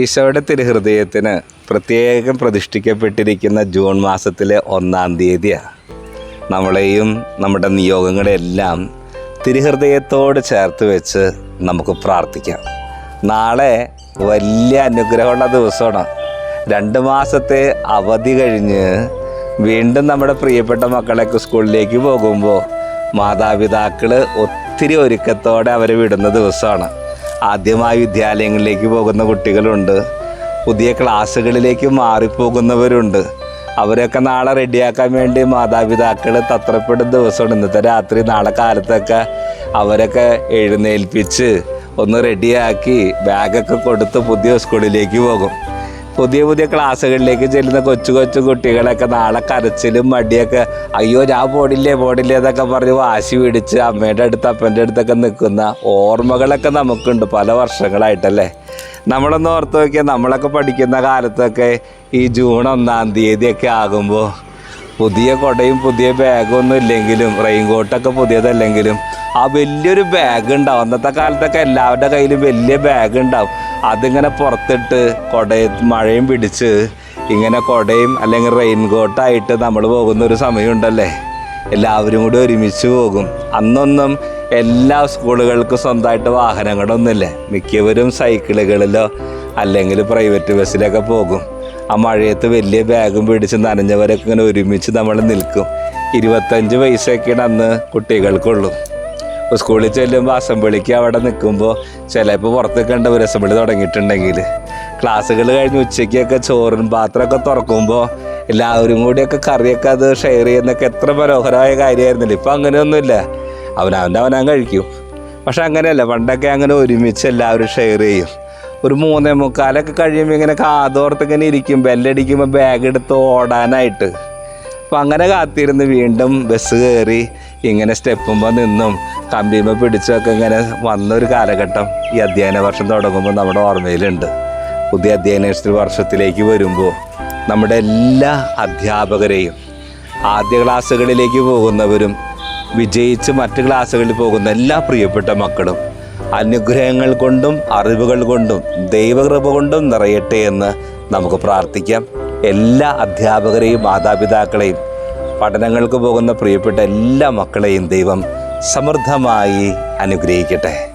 ഈശോയുടെ തിരുഹൃദയത്തിന് പ്രത്യേകം പ്രതിഷ്ഠിക്കപ്പെട്ടിരിക്കുന്ന ജൂൺ മാസത്തിലെ ഒന്നാം തീയതിയാണ്. നമ്മളെയും നമ്മുടെ നിയോഗങ്ങളെല്ലാം തിരുഹൃദയത്തോട് ചേർത്ത് വെച്ച് നമുക്ക് പ്രാർത്ഥിക്കാം. നാളെ വലിയ അനുഗ്രഹമുള്ള ദിവസമാണ്. രണ്ട് മാസത്തെ അവധി കഴിഞ്ഞ് വീണ്ടും നമ്മുടെ പ്രിയപ്പെട്ട മക്കളൊക്കെ സ്കൂളിലേക്ക് പോകുമ്പോൾ മാതാപിതാക്കൾ ഒത്തിരി ഒരുക്കത്തോടെ അവരെ വിടുന്ന ദിവസമാണ്. ആദ്യമായി വിദ്യാലയങ്ങളിലേക്ക് പോകുന്ന കുട്ടികളുണ്ട്. പുതിയ ക്ലാസ്സുകളിലേക്ക് മാറിപ്പോകുന്നവരുണ്ട്. അവരൊക്കെ നാളെ റെഡിയാക്കാൻ വേണ്ടി മാതാപിതാക്കൾ തത്രപ്പെടുന്ന ദിവസമാണ്. ഇന്നത്തെ രാത്രി നാളെ കാലത്തൊക്കെ അവരൊക്കെ എഴുന്നേൽപ്പിച്ച് ഒന്ന് റെഡിയാക്കി ബാഗൊക്കെ കൊടുത്ത് പുതിയ സ്കൂളിലേക്ക് പോകും. പുതിയ പുതിയ ക്ലാസ്സുകളിലേക്ക് ചെല്ലുന്ന കൊച്ചു കൊച്ചു കുട്ടികളൊക്കെ നാളെ കരച്ചിലും മടിയൊക്കെ അയ്യോ ഞാൻ പോടില്ലേ പോടില്ലേ എന്നൊക്കെ പറഞ്ഞ് വാശി പിടിച്ച് അമ്മയുടെ അടുത്ത് അപ്പന്റെ അടുത്തൊക്കെ നിൽക്കുന്ന ഓർമ്മകളൊക്കെ നമുക്കുണ്ട് പല വർഷങ്ങളായിട്ടല്ലേ? നമ്മളൊന്ന് ഓർത്ത് നോക്കിയാൽ നമ്മളൊക്കെ പഠിക്കുന്ന കാലത്തൊക്കെ ഈ ജൂൺ ഒന്നാം തീയതിയൊക്കെ ആകുമ്പോൾ പുതിയ കുടയും പുതിയ ബാഗും ഒന്നും ഇല്ലെങ്കിലും റെയിൻ കോട്ടൊക്കെ പുതിയതല്ലെങ്കിലും ആ വലിയൊരു ബാഗ് ഉണ്ടാവും. അന്നത്തെ കാലത്തൊക്കെ എല്ലാവരുടെ കയ്യിലും വലിയ ബാഗ് ഉണ്ടാവും. അതിങ്ങനെ പുറത്തിട്ട് കുടയും മഴയും പിടിച്ച് ഇങ്ങനെ കുടയും അല്ലെങ്കിൽ റെയിൻ കോട്ടായിട്ട് നമ്മൾ പോകുന്ന ഒരു സമയമുണ്ടല്ലേ? എല്ലാവരും കൂടി ഒരുമിച്ച് പോകും. അന്നൊന്നും എല്ലാ സ്കൂളുകൾക്കും സ്വന്തമായിട്ട് വാഹനങ്ങളൊന്നുമില്ല. മിക്കവരും സൈക്കിളുകളിലോ അല്ലെങ്കിൽ പ്രൈവറ്റ് ബസ്സിലൊക്കെ പോകും. ആ മഴയത്ത് വലിയ ബാഗും പിടിച്ച് നനഞ്ഞവരൊക്കെ ഇങ്ങനെ ഒരുമിച്ച് നമ്മൾ നിൽക്കും. ഇരുപത്തഞ്ച് വയസ്സൊക്കെയാണ് അന്ന് കുട്ടികൾക്കുള്ളൂ. സ്കൂളിൽ ചെല്ലുമ്പോൾ അസംബ്ലിക്ക് അവിടെ നിൽക്കുമ്പോൾ ചിലപ്പോൾ പുറത്തൊക്കെ ഉണ്ടാവും അസംബ്ലി തുടങ്ങിയിട്ടുണ്ടെങ്കിൽ. ക്ലാസ്സുകൾ കഴിഞ്ഞ് ഉച്ചയ്ക്കൊക്കെ ചോറും പാത്രമൊക്കെ തുറക്കുമ്പോൾ എല്ലാവരും കൂടിയൊക്കെ കറിയൊക്കെ അത് ഷെയർ ചെയ്യുന്നൊക്കെ എത്ര മനോഹരമായ കാര്യമായിരുന്നില്ല? ഇപ്പം അങ്ങനെയൊന്നുമില്ല. അവനവന്റെ അവനാൻ കഴിക്കും. പക്ഷെ അങ്ങനെയല്ല പണ്ടൊക്കെ അങ്ങനെ ഒരുമിച്ച് എല്ലാവരും ഷെയർ ചെയ്യും. ഒരു മൂന്നേ മുക്കാലൊക്കെ കഴിയുമ്പോൾ ഇങ്ങനെ കാതോർത്ത് ഇങ്ങനെ ഇരിക്കും. ബെല്ലടിക്കുമ്പോൾ ബാഗ് എടുത്ത് ഓടാനായിട്ട്. അപ്പം അങ്ങനെ കാത്തിരുന്ന് വീണ്ടും ബസ് കയറി ഇങ്ങനെ സ്റ്റെപ്പുമ്പോൾ നിന്നും കമ്പിയുമ്പോൾ പിടിച്ചൊക്കെ ഇങ്ങനെ വന്നൊരു കാലഘട്ടം ഈ അധ്യയന വർഷം തുടങ്ങുമ്പോൾ നമ്മുടെ ഓർമ്മയിലുണ്ട്. പുതിയ അധ്യയന വർഷത്തിലേക്ക് വരുമ്പോൾ നമ്മുടെ എല്ലാ അധ്യാപകരെയും ആദ്യ ക്ലാസ്സുകളിലേക്ക് പോകുന്നവരും വിജയിച്ച് മറ്റ് ക്ലാസ്സുകളിൽ പോകുന്ന എല്ലാ പ്രിയപ്പെട്ട മക്കളും അനുഗ്രഹങ്ങൾ കൊണ്ടും അറിവുകൾ കൊണ്ടും ദൈവകൃപ കൊണ്ടും നിറയട്ടെ എന്ന് നമുക്ക് പ്രാർത്ഥിക്കാം. എല്ലാ അധ്യാപകരെയും മാതാപിതാക്കളെയും പഠനങ്ങൾക്ക് പോകുന്ന പ്രിയപ്പെട്ട എല്ലാ മക്കളെയും ദൈവം സമൃദ്ധമായി അനുഗ്രഹിക്കട്ടെ.